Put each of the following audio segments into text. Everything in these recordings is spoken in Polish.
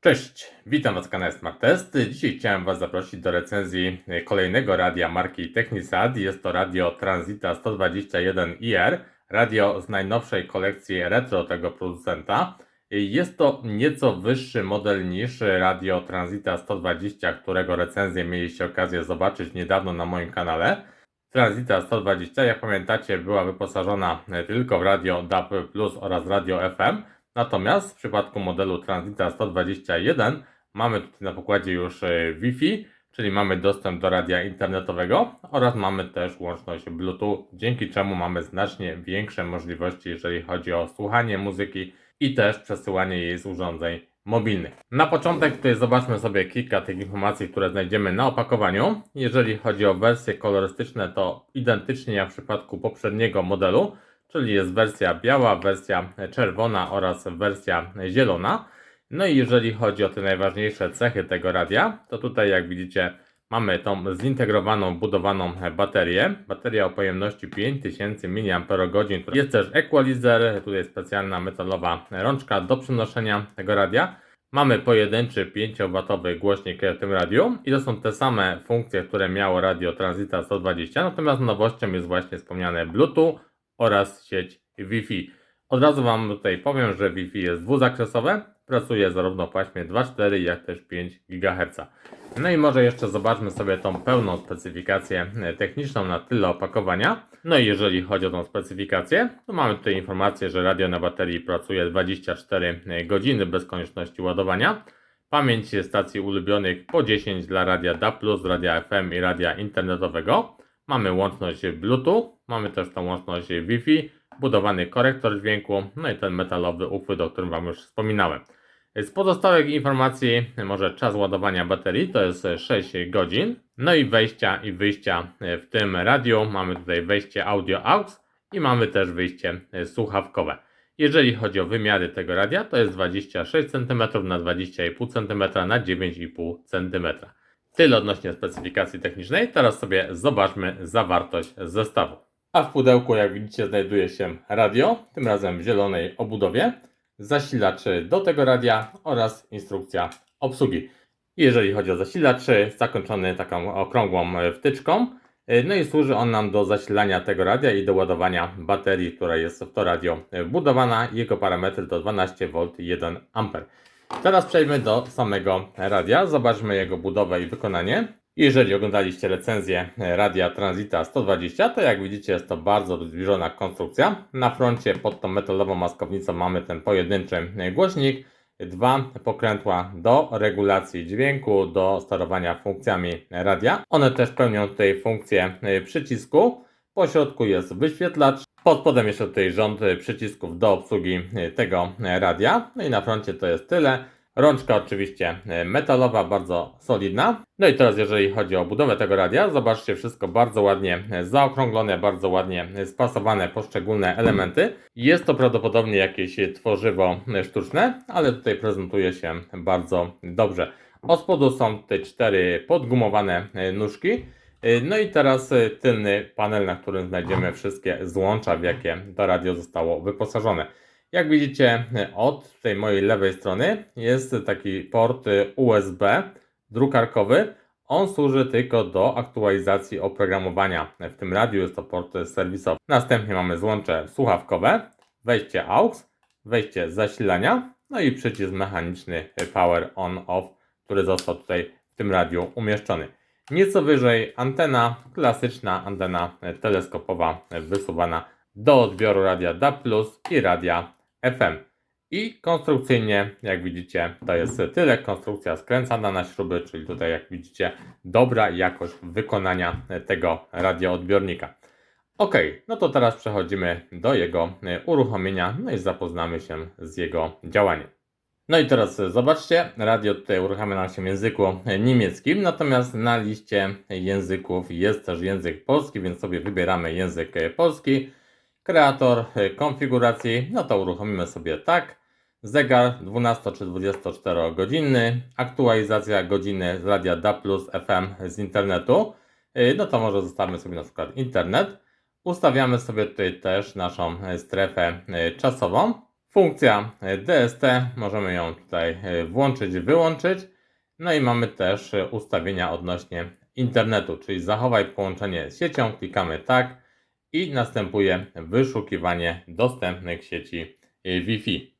Cześć, witam Was w kanale Smart Test. Dzisiaj chciałem Was zaprosić do recenzji kolejnego radia marki Technisat. Jest to radio Transita 121IR, radio z najnowszej kolekcji retro tego producenta. Jest to nieco wyższy model niż radio Transita 120, którego recenzję mieliście okazję zobaczyć niedawno na moim kanale. Transita 120, jak pamiętacie, była wyposażona tylko w radio DAB+, oraz radio FM. Natomiast w przypadku modelu Transita 121 mamy tutaj na pokładzie już e, Wi-Fi, czyli mamy dostęp do radia internetowego oraz mamy też łączność Bluetooth, dzięki czemu mamy znacznie większe możliwości, jeżeli chodzi o słuchanie muzyki i też przesyłanie jej z urządzeń mobilnych. Na początek tutaj zobaczmy sobie kilka tych informacji, które znajdziemy na opakowaniu. Jeżeli chodzi o wersje kolorystyczne, to identycznie jak w przypadku poprzedniego modelu, czyli jest wersja biała, wersja czerwona oraz wersja zielona. No i jeżeli chodzi o te najważniejsze cechy tego radia, to tutaj jak widzicie mamy tą zintegrowaną, budowaną baterię. Bateria o pojemności 5000 mAh. Jest też equalizer, tutaj specjalna metalowa rączka do przenoszenia tego radia. Mamy pojedynczy 5W głośnik w tym radiu i to są te same funkcje, które miało radio Transita 120, natomiast nowością jest właśnie wspomniane Bluetooth oraz sieć Wi-Fi. Od razu Wam tutaj powiem, że Wi-Fi jest dwuzakresowe, pracuje zarówno w paśmie 2,4 jak też 5 GHz. No i może jeszcze zobaczmy sobie tą pełną specyfikację e, techniczną na tyle opakowania. No i jeżeli chodzi o tą specyfikację, to mamy tutaj informację, że radio na baterii pracuje 24 godziny bez konieczności ładowania. Pamięć stacji ulubionych po 10 dla radia DA+, radia FM i radia internetowego. Mamy łączność Bluetooth, mamy też tą łączność Wi-Fi, budowany korektor dźwięku, no i ten metalowy uchwyt, o którym Wam już wspominałem. Z pozostałych informacji, może czas ładowania baterii to jest 6 godzin. No i wejścia i wyjścia w tym radiu. Mamy tutaj wejście audio aux i mamy też wyjście słuchawkowe. Jeżeli chodzi o wymiary tego radia, to jest 26 cm na 20,5 cm na 9,5 cm. Tyle odnośnie specyfikacji technicznej. Teraz sobie zobaczmy zawartość zestawu. A w pudełku, jak widzicie, znajduje się radio, tym razem w zielonej obudowie, zasilacz do tego radia oraz instrukcja obsługi. Jeżeli chodzi o zasilacz, zakończony taką okrągłą wtyczką, no i służy on nam do zasilania tego radia i do ładowania baterii, która jest w to radio wbudowana. Jego parametry to 12V 1 A. Teraz przejdźmy do samego radia, zobaczmy jego budowę i wykonanie. Jeżeli oglądaliście recenzję radia Transita 120, to jak widzicie jest to bardzo zbliżona konstrukcja. Na froncie pod tą metalową maskownicą mamy ten pojedynczy głośnik, dwa pokrętła do regulacji dźwięku, do sterowania funkcjami radia. One też pełnią tutaj funkcję przycisku. Po środku jest wyświetlacz, pod spodem jeszcze tutaj rząd przycisków do obsługi tego radia. No i na froncie to jest tyle. Rączka oczywiście metalowa, bardzo solidna. No i teraz jeżeli chodzi o budowę tego radia, zobaczcie wszystko bardzo ładnie zaokrąglone, bardzo ładnie spasowane poszczególne elementy. Jest to prawdopodobnie jakieś tworzywo sztuczne, ale tutaj prezentuje się bardzo dobrze. Od spodu są te cztery podgumowane nóżki. No i teraz tylny panel, na którym znajdziemy wszystkie złącza, w jakie to radio zostało wyposażone. Jak widzicie, od tej mojej lewej strony jest taki port USB drukarkowy. On służy tylko do aktualizacji oprogramowania. W tym radiu jest to port serwisowy. Następnie mamy złącze słuchawkowe, wejście AUX, wejście zasilania, no i przycisk mechaniczny Power On Off, który został tutaj w tym radiu umieszczony. Nieco wyżej antena, klasyczna antena teleskopowa wysuwana do odbioru radia DAB+, i radia FM. I konstrukcyjnie, jak widzicie, to jest tyle. Konstrukcja skręcana na śruby, czyli tutaj, jak widzicie, dobra jakość wykonania tego radioodbiornika. Ok, no to teraz przechodzimy do jego uruchomienia, no i zapoznamy się z jego działaniem. No i teraz zobaczcie, radio tutaj uruchamia nam się w języku niemieckim, natomiast na liście języków jest też język polski, więc sobie wybieramy język polski. Kreator konfiguracji, no to uruchomimy sobie tak. Zegar 12 czy 24 godzinny, aktualizacja godziny z radia DA FM z internetu. No to może zostawimy sobie na przykład internet. Ustawiamy sobie tutaj też naszą strefę czasową. Funkcja e, DST, możemy ją tutaj e, włączyć, wyłączyć. No i mamy też e, ustawienia odnośnie internetu, czyli zachowaj połączenie z siecią, klikamy tak i następuje wyszukiwanie dostępnych sieci Wi-Fi.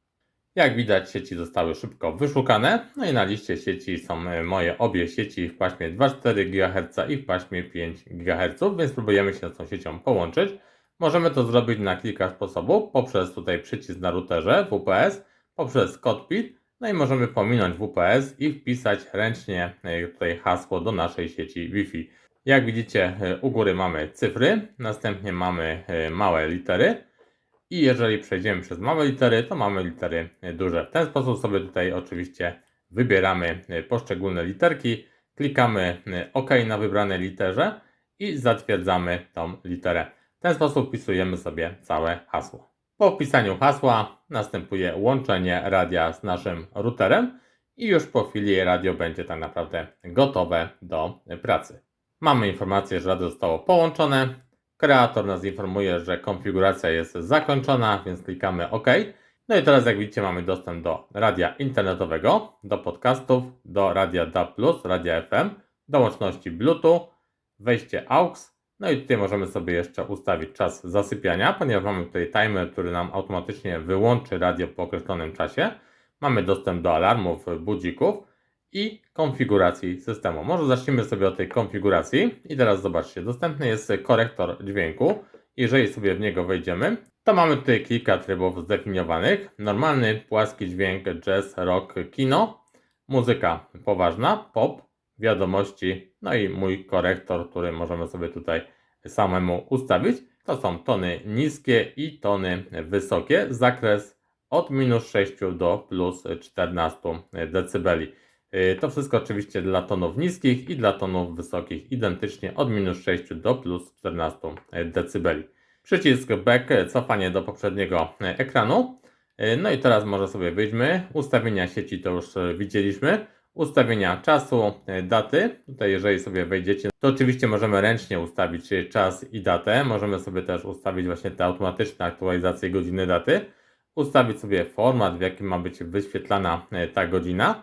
Jak widać, sieci zostały szybko wyszukane. No i na liście sieci są moje obie sieci w paśmie 2,4 GHz i w paśmie 5 GHz, więc próbujemy się z tą siecią połączyć. Możemy to zrobić na kilka sposobów, poprzez tutaj przycisk na routerze WPS, poprzez PIN, no i możemy pominąć WPS i wpisać ręcznie e, tutaj hasło do naszej sieci Wi-Fi. Jak widzicie, e, u góry mamy cyfry, następnie mamy e, małe litery i jeżeli przejdziemy przez małe litery, to mamy litery duże. W ten sposób sobie tutaj oczywiście wybieramy poszczególne literki, klikamy OK na wybranej literze i zatwierdzamy tą literę. W ten sposób wpisujemy sobie całe hasło. Po wpisaniu hasła następuje łączenie radia z naszym routerem i już po chwili radio będzie tak naprawdę gotowe do pracy. Mamy informację, że radio zostało połączone. Kreator nas informuje, że konfiguracja jest zakończona, więc klikamy OK. No i teraz jak widzicie mamy dostęp do radia internetowego, do podcastów, do radia DAB+, radia FM, do łączności Bluetooth, wejście AUX. No i tutaj możemy sobie jeszcze ustawić czas zasypiania, ponieważ mamy tutaj timer, który nam automatycznie wyłączy radio po określonym czasie. Mamy dostęp do alarmów, budzików i konfiguracji systemu. Może zacznijmy sobie od tej konfiguracji i teraz zobaczcie, dostępny jest korektor dźwięku. Jeżeli sobie w niego wejdziemy, to mamy tutaj kilka trybów zdefiniowanych. Normalny, płaski dźwięk, jazz, rock, kino, muzyka poważna, pop, wiadomości, no i mój korektor, który możemy sobie tutaj samemu ustawić. To są tony niskie i tony wysokie. Zakres od minus 6 do plus 14 dB. To wszystko oczywiście dla tonów niskich i dla tonów wysokich identycznie od minus 6 do plus 14 dB. Przycisk back, cofanie do poprzedniego ekranu. No i teraz może sobie wyjdźmy. Ustawienia sieci to już widzieliśmy. Ustawienia czasu, daty. Tutaj jeżeli sobie wejdziecie, to oczywiście możemy ręcznie ustawić czas i datę. Możemy sobie też ustawić właśnie te automatyczne aktualizacje godziny daty. Ustawić sobie format, w jakim ma być wyświetlana ta godzina.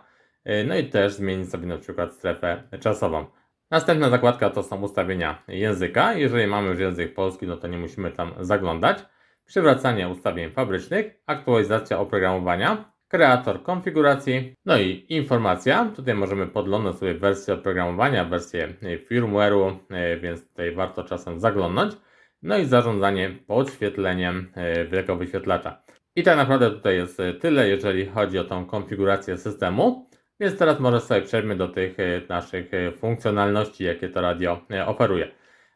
No i też zmienić sobie na przykład strefę czasową. Następna zakładka to są ustawienia języka. Jeżeli mamy już język polski, no to nie musimy tam zaglądać. Przywracanie ustawień fabrycznych, aktualizacja oprogramowania, kreator konfiguracji, no i informacja. Tutaj możemy podglądać sobie wersję oprogramowania, wersję firmware'u, więc tutaj warto czasem zaglądnąć. No i zarządzanie podświetleniem wielkiego wyświetlacza. I tak naprawdę tutaj jest tyle, jeżeli chodzi o tą konfigurację systemu. Więc teraz może sobie przejdźmy do tych e, naszych e, funkcjonalności, jakie to radio e, oferuje.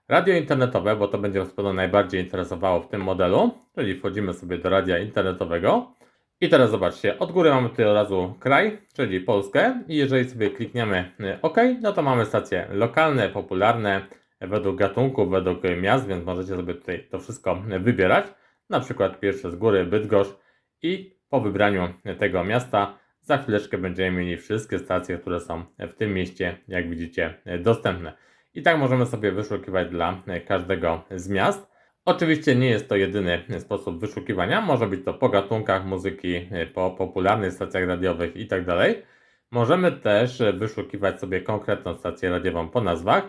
Radio internetowe, bo to będzie nas najbardziej interesowało w tym modelu, czyli wchodzimy sobie do radia internetowego. I teraz zobaczcie, od góry mamy tutaj od razu kraj, czyli Polskę i jeżeli sobie klikniemy OK, no to mamy stacje lokalne, popularne, według gatunków, według miast, więc możecie sobie tutaj to wszystko wybierać. Na przykład pierwsze z góry Bydgoszcz i po wybraniu tego miasta za chwileczkę będziemy mieli wszystkie stacje, które są w tym mieście, jak widzicie, dostępne. I tak możemy sobie wyszukiwać dla każdego z miast. Oczywiście nie jest to jedyny sposób wyszukiwania. Może być to po gatunkach muzyki, po popularnych stacjach radiowych itd. Możemy też wyszukiwać sobie konkretną stację radiową po nazwach,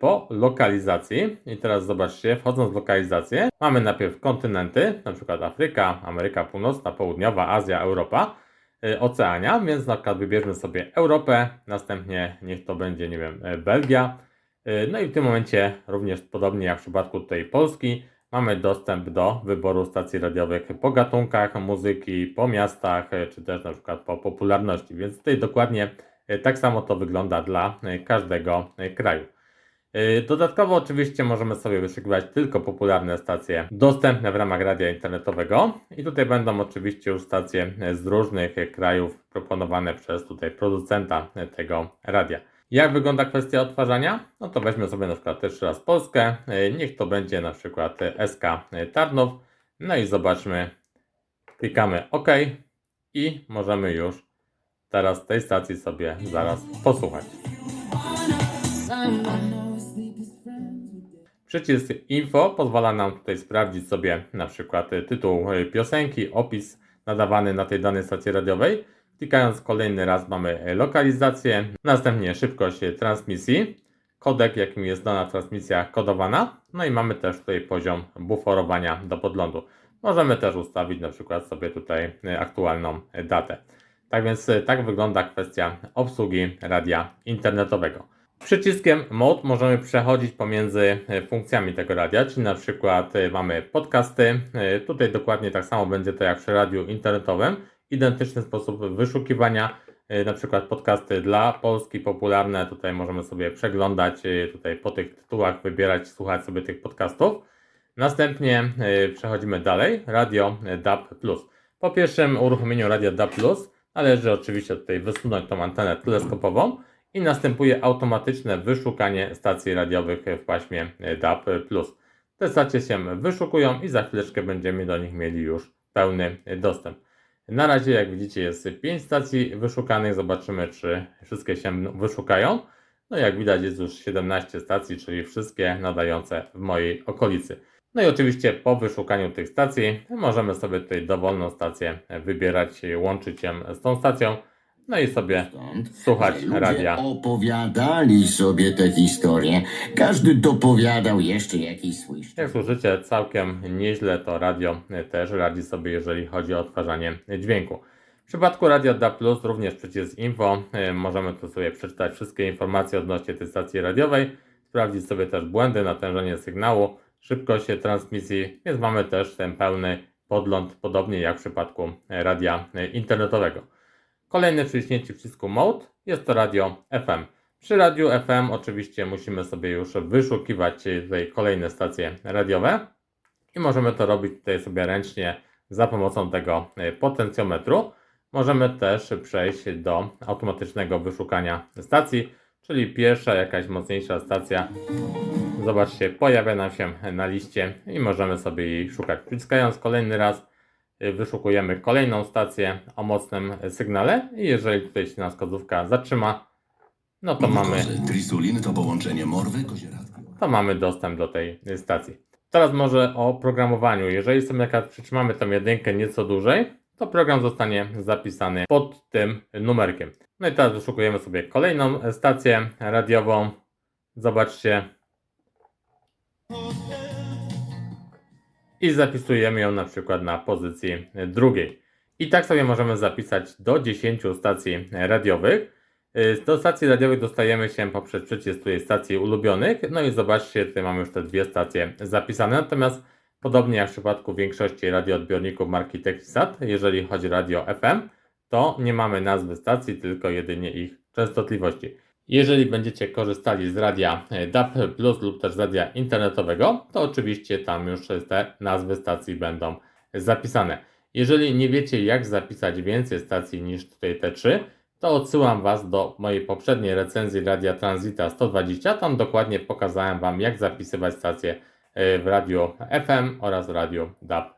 po lokalizacji. I teraz zobaczcie, wchodząc w lokalizację, mamy najpierw kontynenty, na przykład Afryka, Ameryka Północna, Południowa, Azja, Europa. Y, Oceania, więc na przykład wybierzmy sobie Europę, następnie niech to będzie, nie wiem, y, Belgia. Y, No i w tym momencie, również podobnie jak w przypadku tutaj Polski, mamy dostęp do wyboru stacji radiowych po gatunkach muzyki, po miastach, czy też na przykład po popularności, więc tutaj dokładnie tak samo to wygląda dla każdego kraju. Dodatkowo oczywiście możemy sobie wyszukiwać tylko popularne stacje dostępne w ramach radia internetowego i tutaj będą oczywiście już stacje z różnych krajów proponowane przez tutaj producenta tego radia. Jak wygląda kwestia odtwarzania? No to weźmy sobie na przykład też raz Polskę, niech to będzie na przykład SK Tarnów, no i zobaczmy, klikamy OK i możemy już teraz tej stacji sobie zaraz posłuchać. Przycisk info pozwala nam tutaj sprawdzić sobie na przykład tytuł piosenki, opis nadawany na tej danej stacji radiowej. Klikając kolejny raz mamy lokalizację, następnie szybkość transmisji, kodek jakim jest dana transmisja kodowana, no i mamy też tutaj poziom buforowania do podglądu. Możemy też ustawić na przykład sobie tutaj e, aktualną datę. Tak więc e, tak wygląda kwestia obsługi radia internetowego. Przyciskiem Mode możemy przechodzić pomiędzy e, funkcjami tego radia, czyli na przykład mamy podcasty. Tutaj dokładnie tak samo będzie to jak przy radiu internetowym. Identyczny sposób wyszukiwania, e, na przykład podcasty dla Polski popularne. Tutaj możemy sobie przeglądać, e, tutaj po tych tytułach wybierać, słuchać sobie tych podcastów. Następnie e, przechodzimy dalej, radio DAB+. Po pierwszym uruchomieniu radia DAB+, należy oczywiście tutaj wysunąć tą antenę teleskopową i następuje automatyczne wyszukanie stacji radiowych w paśmie DAB+. Te stacje się wyszukują i za chwileczkę będziemy do nich mieli już pełny dostęp. Na razie, jak widzicie, jest 5 stacji wyszukanych. Zobaczymy, czy wszystkie się wyszukają. No, jak widać, jest już 17 stacji, czyli wszystkie nadające w mojej okolicy. No i oczywiście po wyszukaniu tych stacji możemy sobie tutaj dowolną stację wybierać, łączyć się z tą stacją, no i sobie słuchać ludzie radia. opowiadali sobie te historie. Każdy dopowiadał jeszcze jakiś swój Jak słyszycie, całkiem nieźle to radio też radzi sobie, jeżeli chodzi o odtwarzanie dźwięku. W przypadku Radia DA+, również przycisk info, y, możemy tu sobie przeczytać wszystkie informacje odnośnie tej stacji radiowej, sprawdzić sobie też błędy, natężenie sygnału, szybkość transmisji, więc mamy też ten pełny podgląd, podobnie jak w przypadku radia internetowego. Kolejne wciśnięcie przycisku Mode jest to radio FM. Przy radiu FM oczywiście musimy sobie już wyszukiwać tutaj kolejne stacje radiowe i możemy to robić tutaj sobie ręcznie za pomocą tego e, potencjometru. Możemy też przejść do automatycznego wyszukania stacji, czyli pierwsza jakaś mocniejsza stacja, zobaczcie, pojawia nam się na liście i możemy sobie jej szukać. Przyciskając kolejny raz wyszukujemy kolejną stację o mocnym sygnale i jeżeli tutaj się nas wskazówka zatrzyma, no to mamy Trisulin to połączenie morwy to mamy dostęp do tej stacji. Teraz może o programowaniu. Jeżeli sobie na przykład przytrzymamy tą jedynkę nieco dłużej, to program zostanie zapisany pod tym numerkiem. No i teraz wyszukujemy sobie kolejną stację radiową. Zobaczcie. I zapisujemy ją na przykład na pozycji drugiej. I tak sobie możemy zapisać do 10 stacji radiowych. Y, Do stacji radiowych dostajemy się poprzez przycisk tutaj stacji ulubionych. No i zobaczcie, tutaj mamy już te dwie stacje zapisane. Natomiast podobnie jak w przypadku większości radioodbiorników marki Technisat, jeżeli chodzi o radio FM, to nie mamy nazwy stacji, tylko jedynie ich częstotliwości. Jeżeli będziecie korzystali z radia e, DAB Plus lub też z radia internetowego, to oczywiście tam już te nazwy stacji będą zapisane. Jeżeli nie wiecie, jak zapisać więcej stacji niż tutaj te trzy, to odsyłam Was do mojej poprzedniej recenzji Radia Transita 120. Tam dokładnie pokazałem Wam, jak zapisywać stacje e, w radiu FM oraz w radiu DAB+.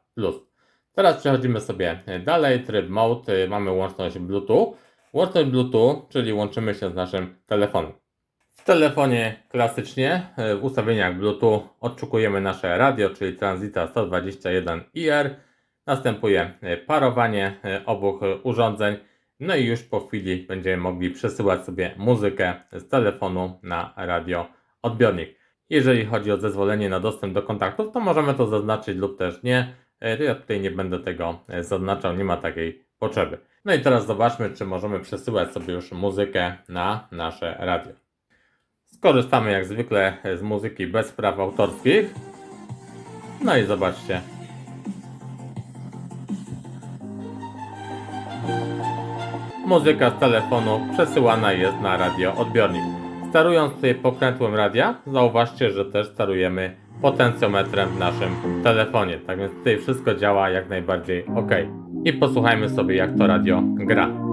Teraz przechodzimy sobie dalej, tryb mode, e, mamy łączność Bluetooth. Łączność Bluetooth, czyli łączymy się z naszym telefonem. W telefonie klasycznie e, w ustawieniach Bluetooth odczukujemy nasze radio, czyli Transita 121 IR. Następuje e, parowanie e, obu urządzeń. No i już po chwili będziemy mogli przesyłać sobie muzykę z telefonu na radioodbiornik. Jeżeli chodzi o zezwolenie na dostęp do kontaktów, to możemy to zaznaczyć lub też nie. Ja tutaj nie będę tego zaznaczał, nie ma takiej potrzeby. No i teraz zobaczmy, czy możemy przesyłać sobie już muzykę na nasze radio. Skorzystamy jak zwykle z muzyki bez praw autorskich. No i zobaczcie. Muzyka z telefonu przesyłana jest na radioodbiornik. Sterując tutaj pokrętłem radia, zauważcie, że też sterujemy potencjometrem w naszym telefonie. Tak więc tutaj wszystko działa jak najbardziej ok. I posłuchajmy sobie, jak to radio gra.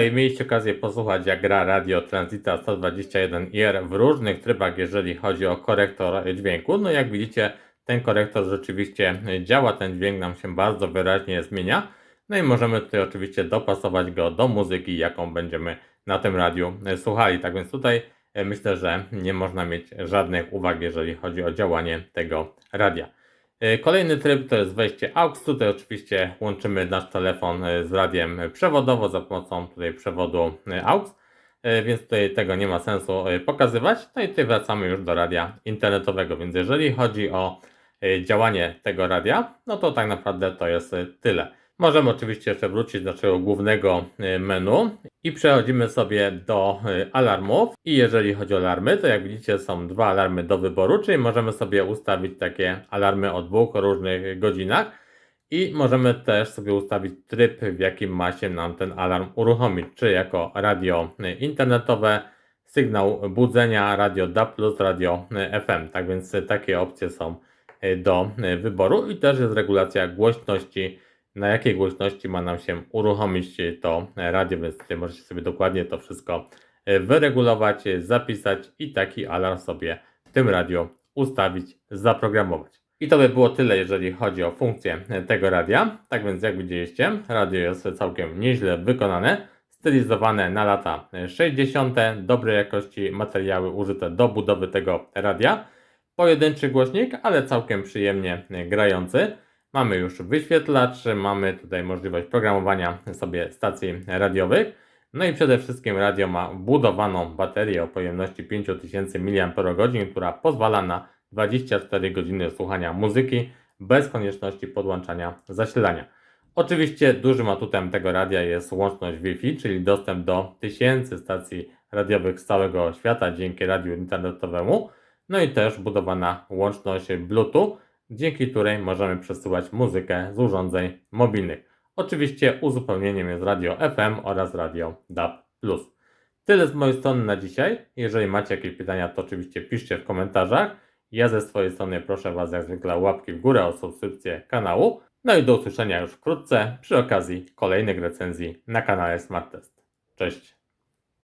Okej, mieliście okazję posłuchać jak gra radio Transita 121IR w różnych trybach, jeżeli chodzi o korektor dźwięku. No jak widzicie, ten korektor rzeczywiście działa, ten dźwięk nam się bardzo wyraźnie zmienia. No i możemy tutaj oczywiście dopasować go do muzyki, jaką będziemy na tym radiu słuchali. Tak więc tutaj e, myślę, że nie można mieć żadnych uwag, jeżeli chodzi o działanie tego radia. E, Kolejny tryb to jest wejście AUX. Tutaj oczywiście łączymy nasz telefon e, z radiem przewodowo za pomocą tutaj przewodu e, AUX, więc tutaj tego nie ma sensu pokazywać. No i tutaj wracamy już do radia internetowego, więc jeżeli chodzi o działanie tego radia, no to tak naprawdę to jest tyle. Możemy oczywiście jeszcze wrócić do naszego głównego e, menu i przechodzimy sobie do e, alarmów. I jeżeli chodzi o alarmy, to jak widzicie są dwa alarmy do wyboru, czyli możemy sobie ustawić takie alarmy o dwóch różnych godzinach i możemy też sobie ustawić tryb, w jakim ma się nam ten alarm uruchomić, czy jako radio e, internetowe, sygnał budzenia, radio DAB+, radio e, FM. Tak więc takie opcje są do wyboru i też jest regulacja głośności, na jakiej głośności ma nam się uruchomić to radio, więc tutaj możecie sobie dokładnie to wszystko e, wyregulować, zapisać i taki alarm sobie w tym radio ustawić, zaprogramować. I to by było tyle, jeżeli chodzi o funkcję tego radia. Tak więc jak widzieliście, radio jest całkiem nieźle wykonane, stylizowane na lata e, 60., dobrej jakości materiały użyte do budowy tego radia. Pojedynczy głośnik, ale całkiem przyjemnie grający. Mamy już wyświetlacz, mamy tutaj możliwość programowania sobie stacji radiowych. No i przede wszystkim radio ma budowaną baterię o pojemności 5000 mAh, która pozwala na 24 godziny słuchania muzyki bez konieczności podłączania zasilania. Oczywiście dużym atutem tego radia jest łączność Wi-Fi, czyli dostęp do tysięcy stacji radiowych z całego świata dzięki radiu internetowemu. No i też budowana łączność Bluetooth, dzięki której możemy przesyłać muzykę z urządzeń mobilnych. Oczywiście uzupełnieniem jest radio FM oraz radio DAB+. Tyle z mojej strony na dzisiaj. Jeżeli macie jakieś pytania, to oczywiście piszcie w komentarzach. Ja ze swojej strony proszę Was jak zwykle o łapki w górę, o subskrypcję kanału. No i do usłyszenia już wkrótce przy okazji kolejnych recenzji na kanale Smart Test. Cześć!